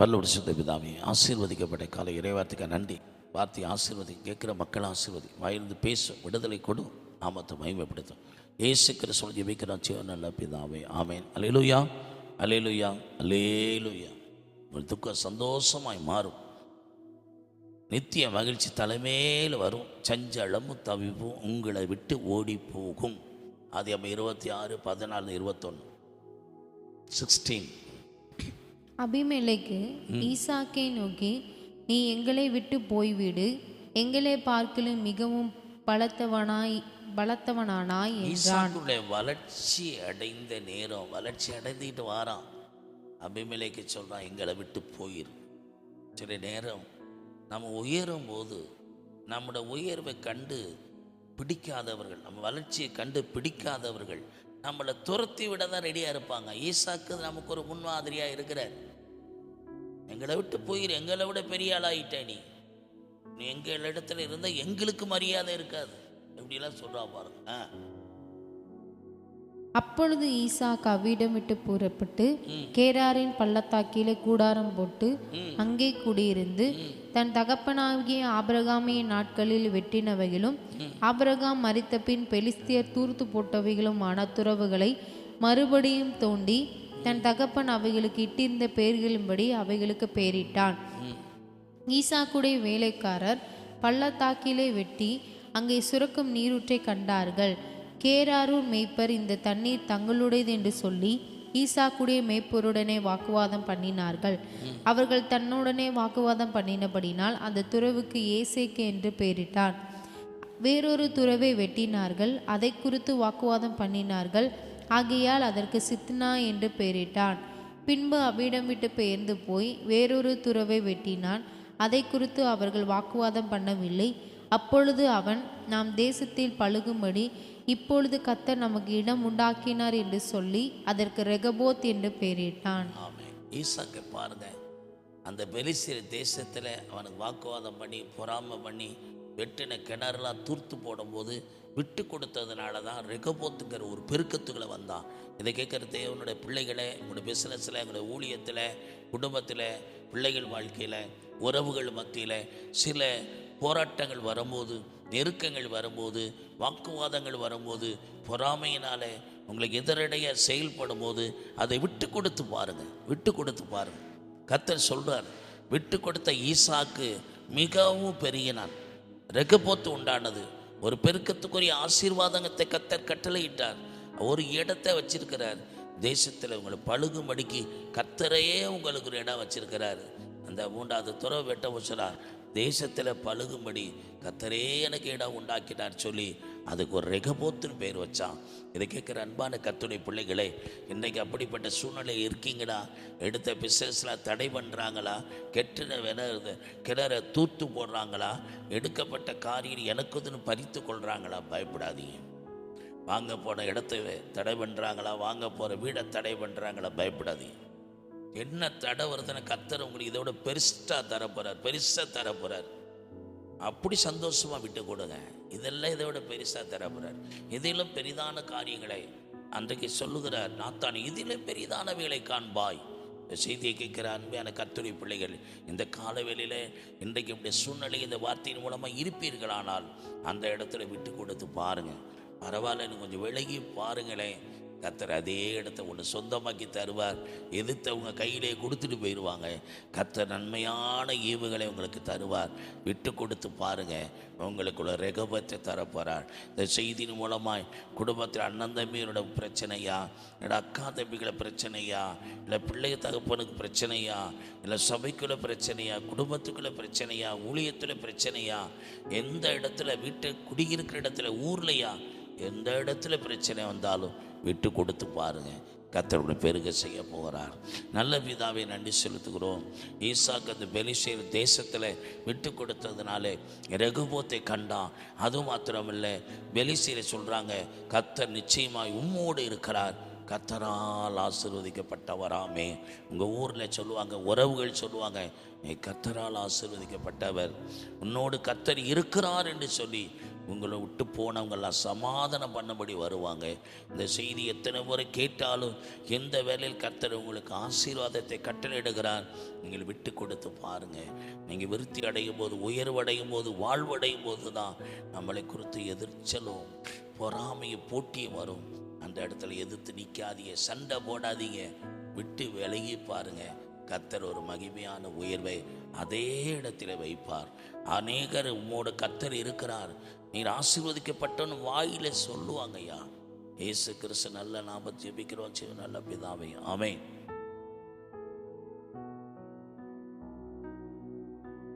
பல்லோடு சுத்த பிதாமே ஆசீர்வதிக்கப்பட்ட காலை இறைவார்த்தைக்கு நன்றி. வார்த்தை ஆசீர்வதி கேட்குற மக்கள் ஆசீர்வதி. வாயிலிருந்து பேசும் விடுதலை கொடு நாமத்தை மகிமைப்படுத்தும். ஏசு கிறிஸ்துவ ஜெபிக்கிறான் சிவ நல்ல பிதாவே ஆமேன். அலேலுயா அலேலுயா அலேலுயா உங்கள் துக்கம் சந்தோஷமாய் மாறும். நித்திய மகிழ்ச்சி தலைமையில் வரும். சஞ்சலமும் தவிப்பும் உங்களை விட்டு ஓடி போகும் அது நம்ம இருபத்தி ஆறு பதினாலு இருபத்தொன்று சிக்ஸ்டீன் அபிமெலேக்கு ஈசாக்கை நோக்கி நீ எங்களை விட்டு போய்விடு. எங்களை பார்க்கலும் மிகவும் பலத்தவனாய் பலத்தவனானாய் என்றான். வளர்ச்சி அடைந்த நேரம் வளர்ச்சி அடைந்துட்டு வாரான். அபிமலைக்கு சொல்றான் எங்களை விட்டு போயிரு. சில நேரம் நம்ம உயரும் போது நம்முடைய உயர்வை கண்டு பிடிக்காதவர்கள் நம்ம வளர்ச்சியை கண்டு பிடிக்காதவர்கள் நம்மளை துரத்தி விட தான் ரெடியாக இருப்பாங்க. ஈசாக்கு நமக்கு ஒரு முன்மாதிரியாக இருக்கிறார். எங்களை விட்டு போயிரு எங்களை விட பெரிய ஆளாயிட்ட நீ. நீ எங்கள் இடத்துல இருந்தால் எங்களுக்கு மரியாதை இருக்காது. இப்படிலாம் சொல்றா பாருங்க. அப்பொழுது ஈசாக் அவ்விடம் விட்டு புறப்பட்டு கேராரின் பள்ளத்தாக்கிலே கூடாரம் போட்டு அங்கே குடியிருந்து தன் தகப்பனாகிய ஆபிரகாமின் நாட்களில் வெட்டினவைகளும் ஆபிரகாம் மரித்த பின் பெலிஸ்தியர் தூர்த்து போட்டவைகளுமான துறவுகளை மறுபடியும் தோண்டி தன் தகப்பன் அவைகளுக்கு இட்டிருந்த பெயர்களின்படி அவைகளுக்கு பெயரிட்டான் ஈசாக்குடைய வேலைக்காரர் பள்ளத்தாக்கிலே வெட்டி அங்கே சுரக்கும் நீரூற்றை கண்டார்கள். கேராரூர் மேய்ப்பர் இந்த தண்ணீர் தங்களுடையது என்று சொல்லி ஈசாக்குடைய மேய்ப்பருடனே வாக்குவாதம் பண்ணினார்கள். அவர்கள் தன்னுடனே வாக்குவாதம் பண்ணினபடினால் அந்த துறவுக்கு ஏசேக்கு என்று பெயரிட்டான் வேறொரு துறவை வெட்டினார்கள். அதை குறித்து வாக்குவாதம் பண்ணினார்கள். ஆகையால் அதற்கு சித்னா என்று பெயரிட்டான். பின்பு அவ்விடம் விட்டு பெயர்ந்து போய் வேறொரு துறவை வெட்டினான். அதை குறித்து அவர்கள் வாக்குவாதம் பண்ணவில்லை. அப்பொழுது அவன் நாம் தேசத்தில் பழுகும்படி இப்பொழுது கத்தர் நமக்கு இடம் உண்டாக்கினார் என்று சொல்லி அதற்கு ரெகபோத் என்று பெயரிட்டான். ஈசாக்கு பாருங்க. அந்த பெலிசிற தேசத்தில் அவனுக்கு வாக்குவாதம் பண்ணி பொறாமை பண்ணி வெட்டின கிணறுலாம் தூர்த்து போடும்போது விட்டு கொடுத்ததுனால தான் ரெகபோத்துங்கிற ஒரு பெருக்கத்துக்களை வந்தான் இதை கேட்குற தேவனுடைய பிள்ளைகளை உங்களுடைய பிஸ்னஸில் எங்களுடைய ஊழியத்தில் குடும்பத்தில் பிள்ளைகள் வாழ்க்கையில் உறவுகள் மத்தியில் சில போராட்டங்கள் வரும்போது நெருக்கங்கள் வரும்போது வாக்குவாதங்கள் வரும்போது பொறாமையினால் உங்களுக்கு எதிரடைய செயல்படும் போது அதை விட்டு கொடுத்து பாருங்கள் விட்டு கொடுத்து பாருங்கள் கத்தர் சொல்கிறார் விட்டு கொடுத்த ஈசாக்கு மிகவும் பெருகினான் ரெகபோத்து உண்டானது. ஒரு பெருக்கத்துக்குரிய ஆசீர்வாதத்தை கத்தர் கட்டளையிட்டார். ஒரு இடத்தை வச்சிருக்கிறார். தேசத்தில் உங்களை பழுகும்படிக்கு கத்தரையே உங்களுக்கு ஒரு இடம் வச்சிருக்கிறாரு. அந்த மூன்றாவது துறவு வெட்ட வச்சுறார் தேசத்தில் பழுகும்படி கத்தரே எனக்கு இடம் உண்டாக்கினார் சொல்லி அதுக்கு ஒரு ரெகபோத்துன்னு பேர் வச்சான். இதை கேட்குற அன்பான கத்துடைய பிள்ளைகளே இன்றைக்கு அப்படிப்பட்ட சூழ்நிலை இருக்கீங்களா எடுத்த பிஸ்னஸில் தடை பண்ணுறாங்களா கெட்டின வினது கிணற தூத்து போடுறாங்களா? எடுக்கப்பட்ட காரியம் எனக்குதுன்னு பறித்து கொள்கிறாங்களா பயப்படாதீங்க. வாங்க போன இடத்த தடை பண்ணுறாங்களா வாங்க போகிற வீடை தடை பண்ணுறாங்களா பயப்படாதீங்க. என்ன தடை வருதுன்னு கத்தர் உங்களுக்கு இதோட பெருசாக தரப்போறார் பெருசாக தரப்போறார். அப்படி சந்தோஷமா விட்டு கொடுங்க. இதெல்லாம் இதோட பெருசாக தரப்போறார். இதிலும் பெரிதான காரியங்களை அன்றைக்கு சொல்லுகிறார் நாத்தான் இதிலும் பெரிதான வேலை காண்பாய். இந்த செய்தியை கேட்கிற அன்பான கத்துரை பிள்ளைகள் இந்த காலவேளையில் இன்றைக்கு இப்படி சூழ்நிலை இந்த வார்த்தையின் மூலமாக இருப்பீர்களானால் அந்த இடத்துல விட்டு கொடுத்து பாருங்க. பரவாயில்ல கொஞ்சம் விலகி பாருங்களேன். கத்தர் அதே இடத்த ஒன்று சொந்தமாக்கி தருவார். எதிர்த்தவங்க கையிலே கொடுத்துட்டு போயிடுவாங்க கத்தர் நன்மையான ஈவுகளை உங்களுக்கு தருவார். விட்டு கொடுத்து பாருங்கள் உங்களுக்குள்ள ரெகபத்தை தரப்போகிறார் இந்த செய்தியின் மூலமாய் குடும்பத்தில் அண்ணன் தம்பியோட பிரச்சனையா? இல்லை அக்கா தம்பிகளை பிரச்சனையா? இல்லை பிள்ளை தகப்பனுக்கு பிரச்சனையா? இல்லை சபைக்குள்ள பிரச்சனையா? குடும்பத்துக்குள்ள பிரச்சனையா? ஊழியத்தில் பிரச்சனையா? எந்த இடத்துல வீட்டை குடியிருக்கிற இடத்துல ஊர்லையா? எந்த இடத்துல பிரச்சனை வந்தாலும் விட்டு கொடுத்து பாருங்கள் கத்தருடைய பெருக செய்ய போகிறார். நல்ல பிதாவை நன்றி செலுத்துகிறோம். ஈசாக்கு அந்த பெலிசேர் தேசத்தில் விட்டு கொடுத்ததுனால ரகுபோத்தை கண்டான். அது மாத்திரமில்லை பெலிசீரை சொல்கிறாங்க கத்தர் நிச்சயமாய் உம்மோடு இருக்கிறார். கத்தரால் ஆசீர்வதிக்கப்பட்டவராமே உங்கள் ஊரில் சொல்லுவாங்க உறவுகள் சொல்லுவாங்க நீ கத்தரால் ஆசீர்வதிக்கப்பட்டவர். உன்னோடு கத்தர் இருக்கிறார் என்று சொல்லி உங்களை விட்டு போனவங்கெல்லாம் சமாதானம் பண்ணபடி வருவாங்க. இந்த செய்தி எத்தனை முறை கேட்டாலும் எந்த வேலையில் கர்த்தர் உங்களுக்கு ஆசீர்வாதத்தை கட்டளையிடுகிறார் நீங்கள் விட்டு கொடுத்து பாருங்கள் நீங்கள் விருத்தி அடையும் போது உயர்வடையும் போது வாழ்வு அடையும் போது தான் நம்மளை குறித்து எதிர்ச்சலும் பொறாமையும் போட்டியும் வரும். அந்த இடத்துல எதிர்த்து நிற்காதீங்க சண்டை போடாதீங்க. விட்டு விலகி பாருங்க. கத்தர் ஒரு மகிமையான உயர்வை அதே இடத்துல வைப்பார். அநேகர் உம்மோட கத்தர் இருக்கிறார். நீர் ஆசீர்வதிக்கப்பட்டவன் வாயில சொல்லுவாங்க ஐயா இயேசு கிறிஸ்து நல்ல நாம ஜெபிக்கிறோம் நல்ல பிதாவை ஆமென்.